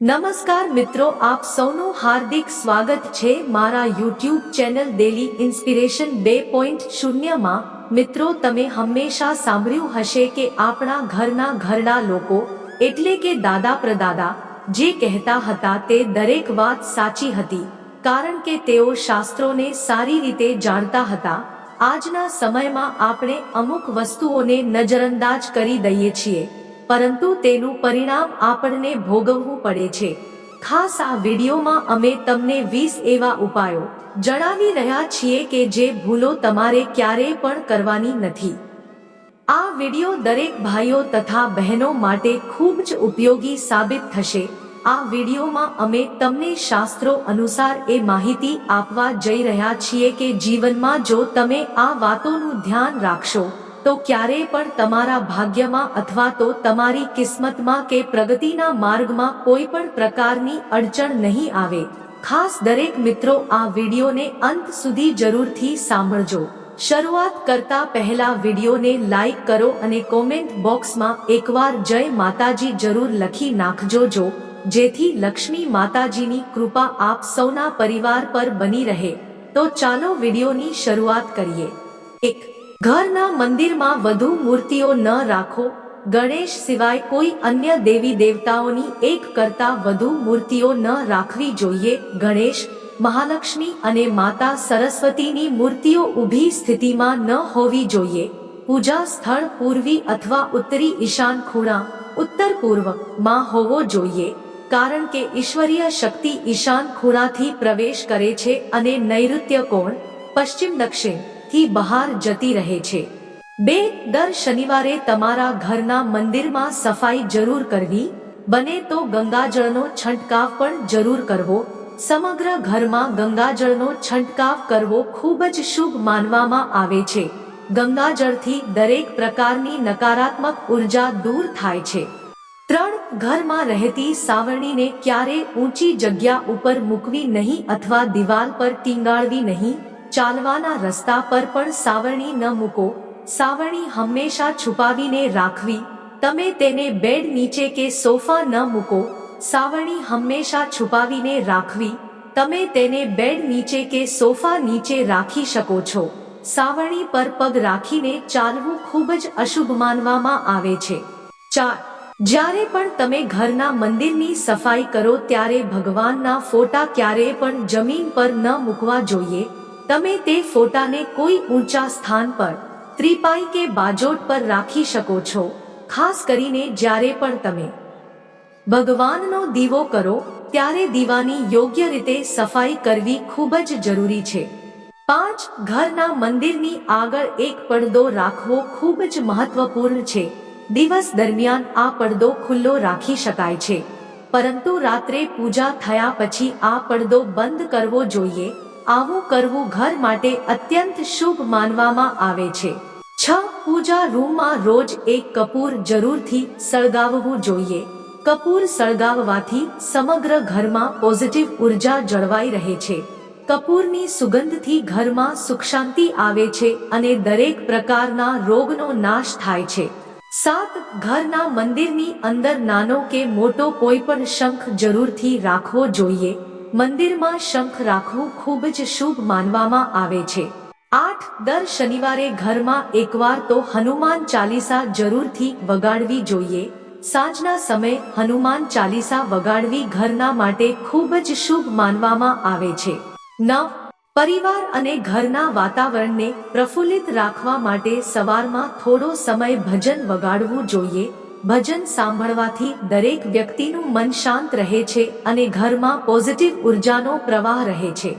નમસ્કાર મિત્રો, આપ સૌનું હાર્દિક સ્વાગત છે મારા યુટ્યુબ ચેનલ ડેલી ઇન્સ્પિરેશન બે પોઈન્ટ શૂન્યમાં મિત્રો, તમે હંમેશા સાંભળ્યું હશે કે આપણા ઘરના ઘરડા લોકો, એટલે કે દાદા પ્રદાદા જે કહેતા હતા તે દરેક વાત સાચી હતી, કારણ કે તેઓ શાસ્ત્રોને સારી રીતે જાણતા હતા. આજના સમયમાં આપણે અમુક વસ્તુઓને નજરઅંદાજ કરી દઈએ છીએ. પરંતુ તેનું પરિણામ આપણને ભોગવવું પડે છે. ખાસ આ વિડીયોમાં અમે તમને વીસ એવા ઉપાયો જણાવી રહ્યા છીએ કે જે ભૂલો તમારે ક્યારેય પણ કરવાની નથી. આ વીડિયો દરેક ભાઈઓ તથા બહેનો માટે ખૂબ જ ઉપયોગી સાબિત થશે. આ વિડીયોમાં અમે તમને શાસ્ત્રો અનુસાર એ માહિતી આપવા જઈ રહ્યા છીએ કે જીવનમાં જો તમે આ વાતોનું ધ્યાન રાખશો તો ક્યારેય પણ તમારા ભાગ્યમાં અથવા તો તમારી કિસ્મતમાં કે પ્રગતિના માર્ગમાં કોઈ પણ પ્રકારની અડચણ નહીં આવે. ખાસ દરેક મિત્રો આ વિડીયોને અંત સુધી જરૂરથી સાંભળજો. શરૂઆત કરતા પહેલા વિડીયોને લાઈક કરો અને કોમેન્ટ બોક્સમાં એકવાર જય માતાજી જરૂર લખી નાખજો જો, જેથી લક્ષ્મી માતાજીની કૃપા આપ સૌના પરિવાર પર બની રહે. તો ચાલો વિડીયોની શરૂઆત કરીએ. એક ઘરના મંદિરમાં વધુ મૂર્તિઓ ન રાખો. ગણેશ સિવાય કોઈ અન્ય દેવી દેવતાઓની એક કરતા વધુ મૂર્તિઓ ન રાખવી જોઈએ. ગણેશ, મહાલક્ષ્મી અને માતા સરસ્વતીની મૂર્તિઓ ઊભી સ્થિતિમાં ન હોવી જોઈએ. પૂજા સ્થળ પૂર્વી અથવા ઉત્તરી ઈશાન ખૂણા, ઉત્તર પૂર્વમાં હોવો જોઈએ. કારણ કે ઈશ્વરીય શક્તિ ઈશાન ખૂણાથી પ્રવેશ કરે છે અને નૈઋત્ય કોણ? પશ્ચિમ દક્ષિણ થી બહાર જતી રહે છે. બે, દર શનિવારે તમારા ઘરના મંદિરમાં સફાઈ જરૂર કરવી. બને તો ગંગાજળનો છંટકાવ પણ જરૂર કરવો. સમગ્ર ઘરમાં ગંગાજળનો છંટકાવ કરવો ખૂબ જ શુભ માનવામાં આવે છે. ગંગાજળથી દરેક પ્રકારની નકારાત્મક ઊર્જા દૂર થાય છે. ત્રણ, ઘરમાં રહેતી સાવરણીને ક્યારે ઊંચી જગ્યા ઉપર મૂકવી નહીં અથવા દિવાલ પર ટીંગાળવી નહીં? ચાલવાના રસ્તા પર પણ સાવરણી ન મૂકો. સાવરણી હંમેશા છુપાવીને રાખવી. તમે તેને બેડ નીચે કે સોફા ન મૂકો. સાવરણી હંમેશા છુપાવીને રાખવી. તમે તેને બેડ નીચે કે સોફા નીચે રાખી શકો છો. સાવરણી પર પગ રાખીને ચાલવું ખૂબ જ અશુભ માનવામાં આવે છે. ચાર. જ્યારે પણ તમે ઘરના મંદિરની સફાઈ કરો ત્યારે ભગવાનના ફોટા ક્યારેય પણ જમીન પર ન મૂકવા જોઈએ. તમે તે ફોટાને કોઈ ઊંચા સ્થાન પર, ત્રિપાઈ કે બાજોટ પર રાખી શકો છો, ખાસ કરીને જ્યારે પણ તમે ભગવાનનો દીવો કરો, ત્યારે દીવાની યોગ્ય રીતે સફાઈ કરવી ખૂબ જ જરૂરી છે. પાંચ, ઘરના મંદિરની આગળ એક પડદો રાખવો ખૂબ જ મહત્વપૂર્ણ છે. દિવસ દરમિયાન આ પડદો ખુલ્લો રાખી શકાય છે. પરંતુ રાત્રે પૂજા થયા પછી આ પડદો બંધ કરવો જોઈએ આવું કરવું ઘર માટે અત્યંત શુભ માનવામાં આવે છે. છ પૂજા રૂમમાં રોજ એક કપૂર જરૂરથી સળગાવવું જોઈએ. કપૂર સળગાવવાથી સમગ્ર ઘરમાં પોઝિટિવ ઊર્જા જળવાઈ રહે છે. કપૂરની સુગંધથી ઘરમાં સુખ શાંતિ આવે છે અને દરેક પ્રકારના રોગનો નાશ થાય છે. સાત, ઘરના મંદિરની અંદર નાનો કે મોટો કોઈ પણ શંખ જરૂરથી રાખવો જોઈએ. મંદિરમાં શંખ રાખવું ખૂબ જ શુભ માનવામાં આવે છે. આઠ, દર શનિવારે ઘરમાં એકવાર તો હનુમાન ચાલીસા જરૂરથી વગાડવી જોઈએ. સાંજના સમય હનુમાન ચાલીસા વગાડવી ઘરના માટે ખૂબ જ શુભ માનવામાં આવે છે. નવ, પરિવાર અને ઘરના વાતાવરણને પ્રફુલ્લિત રાખવા માટે સવારમાં થોડો સમય ભજન વગાડવું જોઈએ. ભજન સાંભળવાથી દરેક વ્યક્તિનું મન શાંત રહે છે અને ઘરમાં પોઝિટિવ ઉર્જાનો પ્રવાહ રહે છે.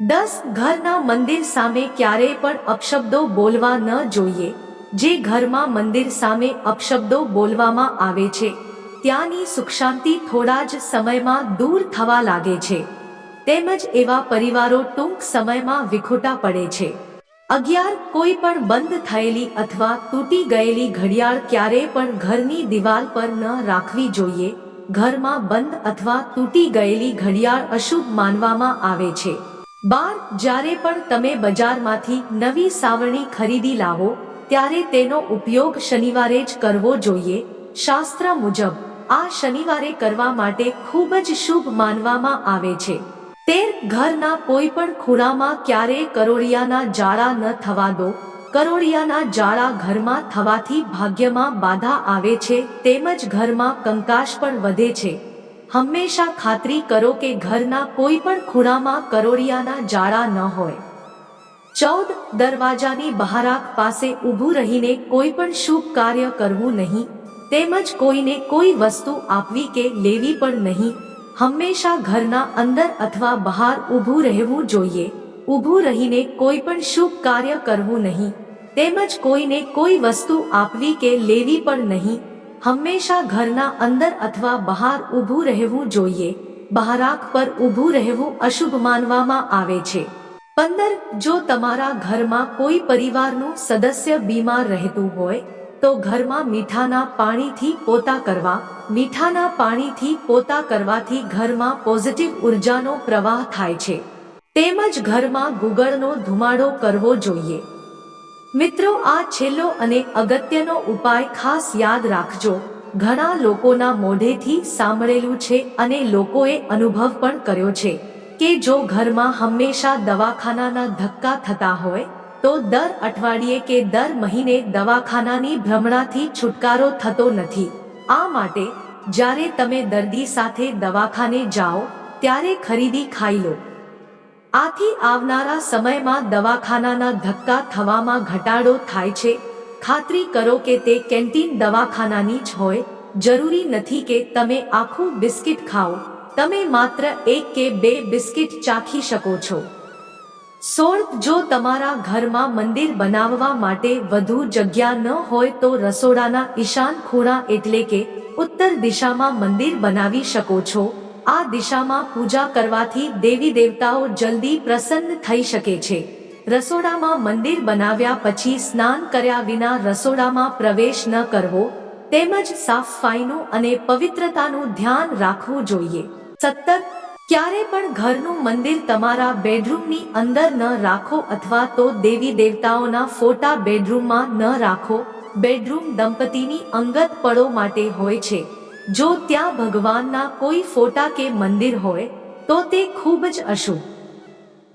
દસ, ઘરના મંદિર સામે ક્યારેય પણ અપશબ્દો બોલવા ન જોઈએ. જે ઘરમાં મંદિર સામે અપશબ્દો બોલવામાં આવે છે, ત્યાંની સુખ શાંતિ થોડા જ સમયમાં દૂર થવા લાગે છે. તેમજ એવા પરિવારો ટૂંક સમયમાં વિખૂટા પડે છે. અગિયાર કોઈ પણ બંધ થયેલી અથવા તૂટી ગયેલી ઘડિયાળ ક્યારેય પણ ઘરની દિવાલ પર ન રાખવી જોઈએ. ઘરમાં બંધ અથવા તૂટી ગયેલી ઘડિયાળ અશુભ માનવામાં આવે છે. બાર, જ્યારે પણ તમે બજારમાંથી નવી સાવરણી ખરીદી લાવો, ત્યારે તેનો ઉપયોગ શનિવારે જ કરવો જોઈએ. શાસ્ત્ર મુજબ, આ શનિવારે કરવા માટે ખૂબ જ શુભ માનવામાં આવે છે. તેર ઘરના કોઈ પણ ખૂણામાં ક્યારેય કરોળિયાના જાળા ન થવા દો. કરોળિયાના જાળા ઘરમાં થવાથી ભાગ્યમાં બાધા આવે છે, તેમજ ઘરમાં કંકાશ પણ વધે છે. હંમેશા ખાતરી કરો કે ઘરના કોઈ પણ ખૂણામાં કરોળિયાના જાળા ન હોય. ચૌદ દરવાજાની બહારાક પાસે ઊભું રહીને કોઈ પણ શુભ કાર્ય કરવું નહીં, તેમજ કોઈને કોઈ વસ્તુ આપવી કે લેવી પણ નહીં. હંમેશા ઘરના અંદર અથવા બહાર ઊભું રહેવું જોઈએ. ઊભું રહીને કોઈ પણ શુભ કાર્ય કરવું નહીં. તેમજ કોઈને કોઈ વસ્તુ આપવી કે લેવી પણ નહીં. હંમેશા ઘરના અંદર અથવા બહાર ઊભું રહેવું જોઈએ. બહારાક પર ઊભું રહેવું અશુભ માનવામાં આવે છે. પંદર, જો તમારા ઘરમાં કોઈ પરિવારનું સદસ્ય બીમાર રહેતું હોય તો ઘરમાં મીઠાના પાણીથી પોતા કરવા, મીઠાના પાણીથી પોતા કરવાથી ઘરમાં પોઝિટિવ ઉર્જાનો પ્રવાહ થાય છે. તેમજ ઘરમાં ગુગળનો ધુમાડો કરવો જોઈએ. મિત્રો, આ છેલ્લો અને અગત્યનો ઉપાય ખાસ યાદ રાખજો. ઘણા લોકોના મોઢેથી સાંભળેલું છે અને લોકોએ અનુભવ પણ કર્યો છે કે જો ઘરમાં હંમેશા દવાખાનાના ધક્કા થતા હોય તો દર અઠવાડિયે કે દર મહિને દવાખાનાની ભ્રમણાથી છુટકારો થતો નથી. આ માટે, જ્યારે તમે દર્દી સાથે દવાખાને જાઓ, ત્યારે ખરીદી ખાઈ લો. આથી આવનારા સમયમાં દવાખાનાના ધક્કા થવામાં ઘટાડો થાય છે. ખાતરી કરો કે તે કેન્ટીન દવાખાનાની જ હોય. જરૂરી નથી કે તમે આખું બિસ્કિટ ખાઓ. તમે માત્ર એક કે બે બિસ્કિટ ચાખી શકો છો. સોળ, જો તમારા ઘરમાં મંદિર બનાવવા માટે વધુ જગ્યા ન હોય તો રસોડાના ઈશાન ખૂણા એટલે કે ઉત્તર દિશામાં મંદિર બનાવી શકો છો. આ દિશામાં પૂજા કરવાથી દેવી દેવતાઓ જલ્દી પ્રસન્ન થઈ શકે છે. રસોડામાં મંદિર બનાવ્યા પછી સ્નાન કર્યા વિના રસોડામાં પ્રવેશ ન કરવો, તેમજ સાફ અને પવિત્રતાનું ધ્યાન રાખવું જોઈએ. સતત ક્યારે પણ ઘરનું મંદિર તમારા બેડરૂમની અંદર ન રાખો અથવા તો દેવી દેવતાઓના ફોટા બેડરૂમમાં ન રાખો. બેડરૂમ દંપતીની અંગત પળો માટે હોય છે. જો ત્યાં ભગવાનના કોઈ ફોટા કે મંદિર હોય, તો તે ખૂબ જ અશુભ.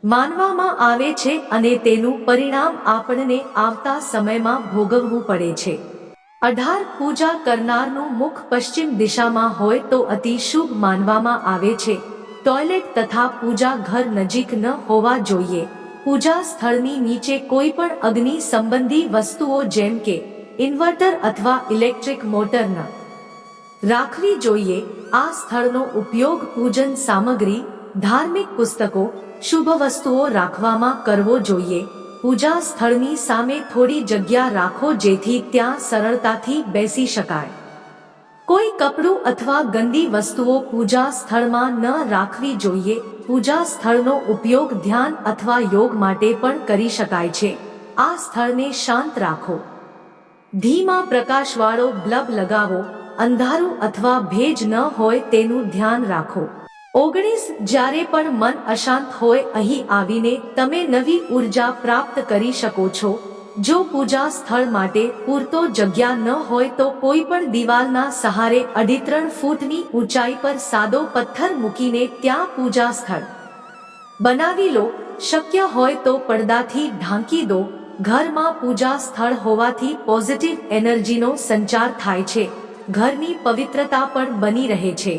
માનવામાં આવે છે અને તેનું પરિણામ આપણને આવતા સમયમાં ભોગવવું પડે છે. અઢાર પૂજા કરનારનું મુખ પશ્ચિમ દિશામાં હોય તો અતિ શુભ માનવામાં આવે છે. ટોયલેટ તથા પૂજા ઘર નજીક ન હોવા જોઈએ. પૂજા સ્થળની નીચે કોઈ પણ અગ્નિ સંબંધી વસ્તુઓ જેમ કે ઇન્વર્ટર અથવા ઇલેક્ટ્રિક મોટર ન. રાખવી જોઈએ. આ સ્થળનો ઉપયોગ પૂજન સામગ્રી, ધાર્મિક પુસ્તકો, શુભ વસ્તુઓ રાખવામાં કરવો જોઈએ. પૂજા સ્થળની સામે થોડી જગ્યા રાખો જેથી ત્યાં સરળતાથી બેસી શકાય. કોઈ કપડું અથવા ગંદી વસ્તુઓ પૂજા સ્થળમાં ન રાખવી જોઈએ. પૂજા સ્થળનો ઉપયોગ ધ્યાન અથવા યોગ માટે પણ કરી શકાય છે. આ સ્થળને શાંત રાખો. ધીમા પ્રકાશવાળો બ્લબ લગાવો. અંધારું અથવા ભેજ ન હોય તેનું ધ્યાન રાખો. ઓગણીસ, જ્યારે પણ મન અશાંત હોય, અહીં આવીને તમે નવી ઊર્જા પ્રાપ્ત કરી શકો છો. જો પૂજા સ્થળ માટે પૂરતો જગ્યા ન હોય તો કોઈ પણ દિવાલના સહારે અઢી ત્રણ ફૂટની ઊંચાઈ પર સાદો પથ્થર મૂકીને ત્યાં પૂજા સ્થળ. બનાવી લો, શક્ય હોય તો પડદાથી ઢાંકી દો, ઘરમાં પૂજા સ્થળ હોવાથી પોઝિટિવ એનર્જીનો સંચાર થાય છે, ઘરની પવિત્રતા પણ બની રહે છે.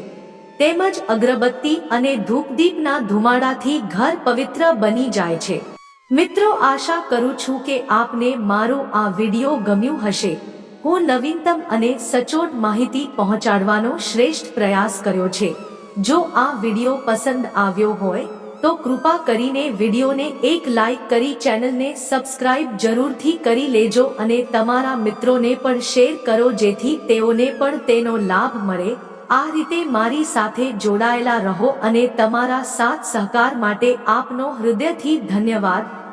તેમજ અગરબત્તી અને ધૂપદીપના ધુમાડાથી ઘર પવિત્ર બની જાય છે. મિત્રો, આશા કરું છું કે આપને મારો આ વિડિયો ગમ્યું હશે. હું નવીનતમ અને સચોટ માહિતી પહોંચાડવાનો શ્રેષ્ઠ પ્રયાસ કર્યો છે. જો આ વિડિયો પસંદ આવ્યો હોય, તો કૃપા કરીને વિડિયોને એક લાઈક કરી ચેનલને સબસ્ક્રાઇબ જરૂરથી કરી લેજો અને તમારા મિત્રોને પણ શેર કરો જેથી તેઓને પણ તેનો લાભ મળે. આ રીતે મારી સાથે જોડાયેલા રહો અને તમારા સાથ સહકાર માટે આપનો હૃદયથી ધન્યવાદ.